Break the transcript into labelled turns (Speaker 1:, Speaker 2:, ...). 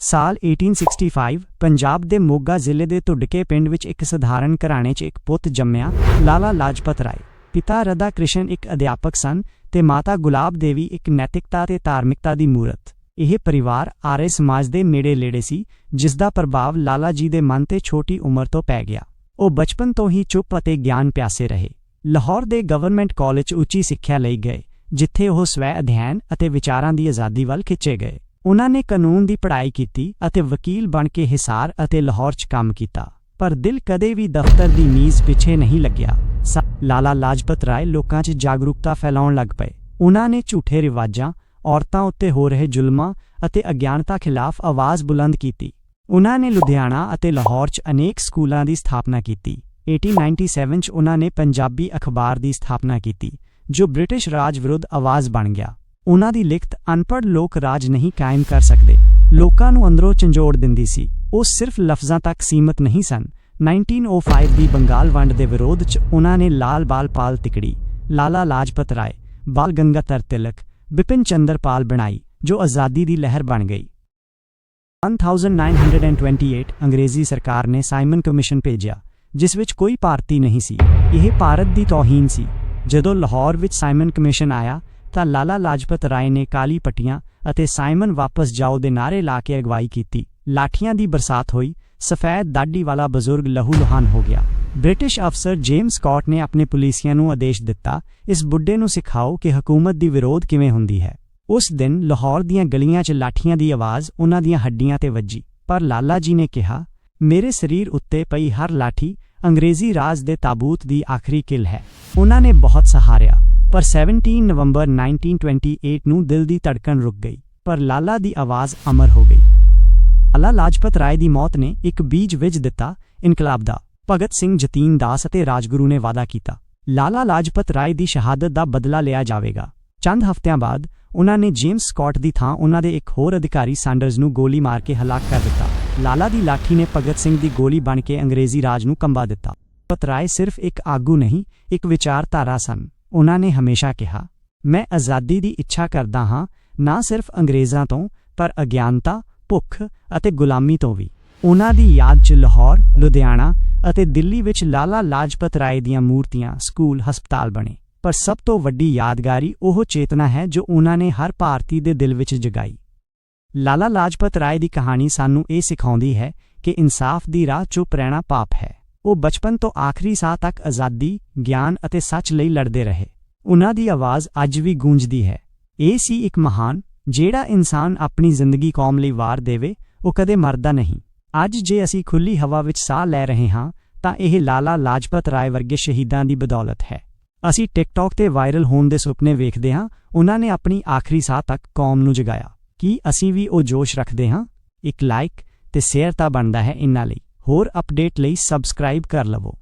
Speaker 1: ਸਾਲ 1865 ਪੰਜਾਬ ਦੇ ਮੋਗਾ ਜ਼ਿਲ੍ਹੇ ਦੇ ਧੁੱਡਕੇ ਪਿੰਡ ਵਿੱਚ ਇੱਕ ਸਧਾਰਨ ਘਰਾਣੇ 'ਚ ਇੱਕ ਪੁੱਤ ਜੰਮਿਆ, ਲਾਲਾ ਲਾਜਪਤ ਰਾਏ। ਪਿਤਾ ਰਦਾ ਕ੍ਰਿਸ਼ਨ ਇੱਕ ਅਧਿਆਪਕ ਸਨ ਤੇ ਮਾਤਾ ਗੁਲਾਬ ਦੇਵੀ ਇੱਕ ਨੈਤਿਕਤਾ ਤੇ ਧਾਰਮਿਕਤਾ ਦੀ ਮੂਰਤ। ਇਹ ਪਰਿਵਾਰ ਆਰੇ ਸਮਾਜ ਦੇ ਨੇੜੇ-ਲੇੜੇ ਸੀ, ਜਿਸ ਦਾ ਪ੍ਰਭਾਵ ਲਾਲਾ ਜੀ ਦੇ ਮਨ ਤੇ ਛੋਟੀ ਉਮਰ ਤੋਂ ਪੈ ਗਿਆ। ਉਹ ਬਚਪਨ ਤੋਂ ਹੀ ਚੁੱਪ ਅਤੇ ਗਿਆਨ ਪਿਆਸੇ ਰਹੇ। ਲਾਹੌਰ ਦੇ ਗਵਰਨਮੈਂਟ ਕਾਲਜ ਉੱਚੀ ਸਿੱਖਿਆ ਲਈ ਗਏ, ਜਿੱਥੇ ਉਹ ਸਵੈ ਅਧਿਐਨ ਅਤੇ ਵਿਚਾਰਾਂ ਦੀ ਆਜ਼ਾਦੀ ਵੱਲ ਖਿੱਚੇ ਗਏ। ਉਹਨਾਂ ਨੇ ਕਾਨੂੰਨ ਦੀ ਪੜ੍ਹਾਈ ਕੀਤੀ ਅਤੇ ਵਕੀਲ ਬਣ ਕੇ ਹਿਸਾਰ ਅਤੇ ਲਾਹੌਰ 'ਚ ਕੰਮ ਕੀਤਾ। ਪਰ ਦਿਲ ਕਦੇ ਵੀ ਦਫ਼ਤਰ ਦੀ ਨੀਜ਼ ਪਿੱਛੇ ਨਹੀਂ ਲੱਗਿਆ। ਸ- ਲਾਲਾ ਲਾਜਪਤ ਰਾਏ ਲੋਕਾਂ 'ਚ ਜਾਗਰੂਕਤਾ ਫੈਲਾਉਣ ਲੱਗ ਪਏ। ਉਹਨਾਂ ਨੇ ਝੂਠੇ ਰਿਵਾਜਾਂ, ਔਰਤਾਂ ਉੱਤੇ ਹੋ ਰਹੇ ਜ਼ੁਲਮਾਂ ਅਤੇ ਅਗਿਆਨਤਾ ਖਿਲਾਫ ਆਵਾਜ਼ ਬੁਲੰਦ ਕੀਤੀ। ਉਹਨਾਂ ਨੇ ਲੁਧਿਆਣਾ ਅਤੇ ਲਾਹੌਰ 'ਚ ਅਨੇਕ ਸਕੂਲਾਂ ਦੀ ਸਥਾਪਨਾ ਕੀਤੀ। 1897 'ਚ ਉਹਨਾਂ ਨੇ ਪੰਜਾਬੀ ਅਖਬਾਰ ਦੀ ਸਥਾਪਨਾ ਕੀਤੀ, ਜੋ ਬ੍ਰਿਟਿਸ਼ ਰਾਜ ਵਿਰੁੱਧ ਆਵਾਜ਼ ਬਣ ਗਿਆ। ਉਹਨਾਂ ਦੀ ਲਿਖਤ ਅਨਪੜ੍ਹ ਲੋਕ ਰਾਜ ਨਹੀਂ ਕਾਇਮ ਕਰ ਸਕਦੇ। ਲੋਕਾਂ ਨੂੰ ਅੰਦਰੋਂ ਝੰਜੋੜ ਦਿੰਦੀ ਸੀ। ਉਹ ਸਿਰਫ ਲਫ਼ਜ਼ਾਂ ਤੱਕ ਸੀਮਤ ਨਹੀਂ ਸਨ। 1905 ਦੀ ਬੰਗਾਲ ਵੰਡ ਦੇ ਵਿਰੋਧ 'ਚ ਉਹਨਾਂ ਨੇ ਲਾਲ ਬਾਲ ਪਾਲ ਤਿਕੜੀ, ਲਾਲਾ ਲਾਜਪਤ ਰਾਏ, ਬਾਲ ਗੰਗਾਧਰ ਤਿਲਕ, ਬਿਪਿਨ ਚੰਦਰ ਪਾਲ ਬਣਾਈ, ਜੋ ਆਜ਼ਾਦੀ ਦੀ ਲਹਿਰ ਬਣ ਗਈ। 1928 ਅੰਗਰੇਜ਼ੀ ਸਰਕਾਰ ਨੇ ਸਾਈਮਨ ਕਮਿਸ਼ਨ ਭੇਜਿਆ, ਜਿਸ ਵਿੱਚ ਕੋਈ ਭਾਰਤੀ ਨਹੀਂ ਸੀ। ਇਹ ਭਾਰਤ ਦੀ ਤੋਹੀਨ ਸੀ। ਜਦੋਂ ਲਾਹੌਰ ਵਿੱਚ ਸਾਈਮਨ ਕਮਿਸ਼ਨ ਆਇਆ ਤਾਂ ਲਾਲਾ ਲਾਜਪਤ ਰਾਏ ਨੇ ਕਾਲੀ ਪੱਟੀਆਂ ਅਤੇ ਸਾਈਮਨ ਵਾਪਸ ਜਾਓ ਦੇ ਨਾਰੇ ਲਾ ਕੇ ਅਗਵਾਈ ਕੀਤੀ। ਲਾਠੀਆਂ ਦੀ ਬਰਸਾਤ ਹੋਈ, ਸਫੈਦ ਦਾੜੀ ਵਾਲਾ ਬਜ਼ੁਰਗ ਲਹੂ ਲੁਹਾਨ ਹੋ ਗਿਆ। ਬ੍ਰਿਟਿਸ਼ ਅਫਸਰ ਜੇਮਸ ਸਕਾਟ ਨੇ ਆਪਣੇ ਪੁਲਿਸੀਆਂ ਨੂੰ ਆਦੇਸ਼ ਦਿੱਤਾ, ਇਸ ਬੁੱਢੇ ਨੂੰ ਸਿਖਾਓ ਕਿ ਹਕੂਮਤ ਦੀ ਵਿਰੋਧ ਕਿਵੇਂ ਹੁੰਦੀ ਹੈ। ਉਸ ਦਿਨ ਲਾਹੌਰ ਦੀਆਂ ਗਲੀਆਂ 'ਚ ਲਾਠੀਆਂ ਦੀ ਆਵਾਜ਼ ਉਹਨਾਂ ਦੀਆਂ ਹੱਡੀਆਂ ਤੇ ਵੱਜੀ, ਪਰ ਲਾਲਾ ਜੀ ਨੇ ਕਿਹਾ, ਮੇਰੇ ਸਰੀਰ ਉੱਤੇ ਪਈ ਹਰ ਲਾਠੀ ਅੰਗਰੇਜ਼ੀ ਰਾਜ ਦੇ ਤਾਬੂਤ ਦੀ ਆਖਰੀ ਕਿਲ ਹੈ। ਉਹਨਾਂ ਨੇ ਬਹੁਤ ਸਹਾਰਿਆ, ਪਰ 17 ਨਵੰਬਰ 1928 ਨੂੰ ਦਿਲ ਦੀ ਧੜਕਣ ਰੁਕ ਗਈ, ਪਰ ਲਾਲਾ ਦੀ ਆਵਾਜ਼ ਅਮਰ ਹੋ ਗਈ। ਲਾਲਾ ਲਾਜਪਤ ਰਾਏ ਦੀ ਮੌਤ ਨੇ ਇੱਕ ਬੀਜ ਵਿਜ ਦਿੱਤਾ ਇਨਕਲਾਬ ਦਾ। ਭਗਤ ਸਿੰਘ ਜਤੀਨ ਦਾਸ ਅਤੇ ਰਾਜਗੁਰੂ ਨੇ ਵਾਅਦਾ ਕੀਤਾ, ਲਾਲਾ ਲਾਜਪਤ ਰਾਏ ਦੀ ਸ਼ਹਾਦਤ ਦਾ ਬਦਲਾ ਲਿਆ ਜਾਵੇਗਾ। ਚੰਦ ਹਫ਼ਤਿਆਂ ਬਾਅਦ, ਉਹਨਾਂ ਨੇ ਜੇਮਸ ਸਕਾਟ ਦੀ ਥਾਂ ਉਹਨਾਂ ਦੇ ਇੱਕ ਹੋਰ ਅਧਿਕਾਰੀ ਸੈਂਡਰਜ਼ ਨੂੰ ਗੋਲੀ ਮਾਰ ਕੇ ਹਲਾਕ ਕਰ ਦਿੱਤਾ। ਲਾਲਾ ਦੀ ਲਾਠੀ ਨੇ ਭਗਤ ਸਿੰਘ ਦੀ ਗੋਲੀ ਬਣ ਕੇ ਅੰਗਰੇਜ਼ੀ ਰਾਜ ਨੂੰ ਕੰਬਾ ਦਿੱਤਾ। ਪਤਰਾਏ ਸਿਰਫ ਇੱਕ ਆਗੂ ਨਹੀਂ, ਇੱਕ ਵਿਚਾਰਧਾਰਾ ਸਨ। ਉਹਨਾਂ ਨੇ ਹਮੇਸ਼ਾ ਕਿਹਾ, ਮੈਂ ਆਜ਼ਾਦੀ ਦੀ ਇੱਛਾ ਕਰਦਾ ਹਾਂ, ਨਾ ਸਿਰਫ ਅੰਗਰੇਜ਼ਾਂ ਤੋਂ, ਪਰ ਅਗਿਆਨਤਾ, ਭੁੱਖ ਅਤੇ ਗੁਲਾਮੀ ਤੋਂ ਵੀ। ਉਹਨਾਂ ਦੀ ਯਾਦ 'ਚ ਲਾਹੌਰ, ਲੁਧਿਆਣਾ ਅਤੇ ਦਿੱਲੀ ਵਿੱਚ ਲਾਲਾ ਲਾਜਪਤ ਰਾਏ ਦੀਆਂ ਮੂਰਤੀਆਂ ਸਕੂਲ, ਹਸਪਤਾਲ ਬਣੇ। ਪਰ ਸਭ ਤੋਂ ਵੱਡੀ ਯਾਦਗਾਰੀ ਉਹ ਚੇਤਨਾ ਹੈ ਜੋ ਉਹਨਾਂ ਨੇ ਹਰ ਭਾਰਤੀ ਦੇ ਦਿਲ ਵਿੱਚ ਜਗਾਈ। ਲਾਲਾ ਲਾਜਪਤ ਰਾਏ ਦੀ ਕਹਾਣੀ ਸਾਨੂੰ ਇਹ ਸਿਖਾਉਂਦੀ ਹੈ ਕਿ ਇਨਸਾਫ ਦੀ ਰਾਹ ਚੁੱਪ ਰਹਿਣਾ ਪਾਪ ਹੈ। ਉਹ ਬਚਪਨ ਤੋਂ ਆਖਰੀ ਸਾਹ ਤੱਕ ਆਜ਼ਾਦੀ, ਗਿਆਨ ਅਤੇ ਸੱਚ ਲਈ ਲੜਦੇ ਰਹੇ। ਉਹਨਾਂ ਦੀ ਆਵਾਜ਼ ਅੱਜ ਵੀ ਗੂੰਜਦੀ ਹੈ। ਇਹ ਸੀ ਇੱਕ ਮਹਾਨ, ਜਿਹੜਾ ਇਨਸਾਨ ਆਪਣੀ ਜ਼ਿੰਦਗੀ ਕੌਮ ਲਈ ਵਾਰ ਦੇਵੇ, ਉਹ ਕਦੇ ਮਰਦਾ ਨਹੀਂ। ਅੱਜ ਜੇ ਅਸੀਂ ਖੁੱਲੀ ਹਵਾ ਵਿੱਚ ਸਾਹ ਲੈ ਰਹੇ ਹਾਂ, ਤਾਂ ਇਹ ਲਾਲਾ ਲਾਜਪਤ ਰਾਏ ਵਰਗੇ ਸ਼ਹੀਦਾਂ ਦੀ ਬਦੌਲਤ ਹੈ। ਅਸੀਂ ਟਿਕਟੌਕ ਤੇ ਵਾਇਰਲ ਹੋਣ ਦੇ ਸੁਪਨੇ ਵੇਖਦੇ ਹਾਂ, ਉਹਨਾਂ ਨੇ ਆਪਣੀ ਆਖਰੀ ਸਾਹ ਤੱਕ ਕੌਮ ਨੂੰ ਜਗਾਇਆ। ਕੀ ਅਸੀਂ ਵੀ ਉਹ ਜੋਸ਼ ਰੱਖਦੇ ਹਾਂ? ਇੱਕ ਲਾਈਕ ਤੇ ਸ਼ੇਅਰ ਤਾਂ ਬਣਦਾ ਹੈ ਇਨਾਂ ਲਈ। ਹੋਰ ਅਪਡੇਟ ਲਈ ਸਬਸਕ੍ਰਾਈਬ ਕਰ ਲਵੋ।